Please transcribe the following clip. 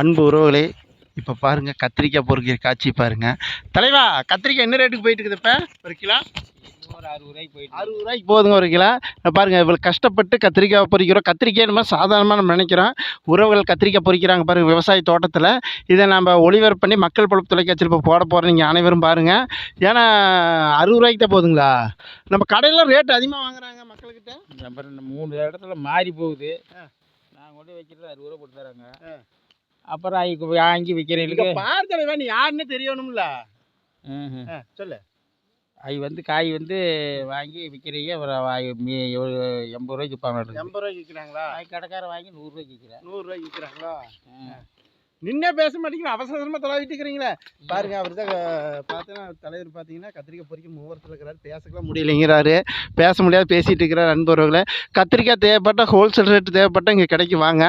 அன்பு உறவுகளே இப்போ பாருங்கள் கத்திரிக்காய் பொறுக்கிற காட்சி பாருங்கள் தலைவா கத்திரிக்காய் என்ன ரேட்டுக்கு போயிட்டு இருக்குது இப்போ? ஒரு கிலோ? ஒரு அறுபது ரூபாய்க்கு போயிட்டு அறுபது ரூபாய்க்கு போகுதுங்க ஒரு கிலோ. இப்ப பாருங்க இவ்வளோ கஷ்டப்பட்டு கத்திரிக்காய் பொறிக்கிறோம். கத்திரிக்காய் நம்ம சாதாரணமாக நம்ம நினைக்கிறோம். உறவுகள் கத்திரிக்காய் பொறிக்கிறாங்க பாருங்க விவசாய தோட்டத்தில். இதை நம்ம ஒளிபரப்பு பண்ணி மக்கள் பொழப்பு தொலைக்காட்சியில் இப்போ போட போகிறோம் நீங்கள் அனைவரும் பாருங்கள் ஏன்னா அறுபது ரூபாய்க்கு தான் போகுதுங்களா? நம்ம கடையில் ரேட் அதிகமாக வாங்குறாங்க மக்கள்கிட்ட. இந்த மூணு இடத்துல மாறி போகுது. நான் கொண்டு வைக்கிறது அறுபது ரூபா போட்டு தராங்க அப்புறம் ஐ- வாங்கி இங்கே விற்கிறவங்களுக்கு பாரு தலைவா நீ யாருன்னு தெரியணும்ல. சொல்லு. ஐ வந்து காய் வந்து வாங்கி விற்கிறீங்க அப்புறம் எண்பது ரூபாய்க்கு விற்பாங்க எண்பது ரூபாய்க்கு விற்கிறாங்களா கடைக்காரன் வாங்கி நூறுரூவாய்க்கு விற்கிறேன். நூறுரூவாய்க்கு விற்கிறாங்களா நின்னே பேச மாட்டேங்கிற அவசரமாக தொலைவிட்டு இருக்கிறீங்களே பாருங்க அவர் தான் பார்த்தீங்கன்னா தலைவர் பார்த்தீங்கன்னா கத்திரிக்காய் பொறிக்க மூவரத்தில் இருக்கிறாரு பேசக்கலாம் முடியலைங்கிறாரு. பேச முடியாது பேசிகிட்டு இருக்கிறார் அன்பர்களை கத்திரிக்காய் தேவைப்பட்டால் ஹோல்சேல் ரேட்டு தேவைப்பட்டால் இங்கே கிடைக்கு வாங்க.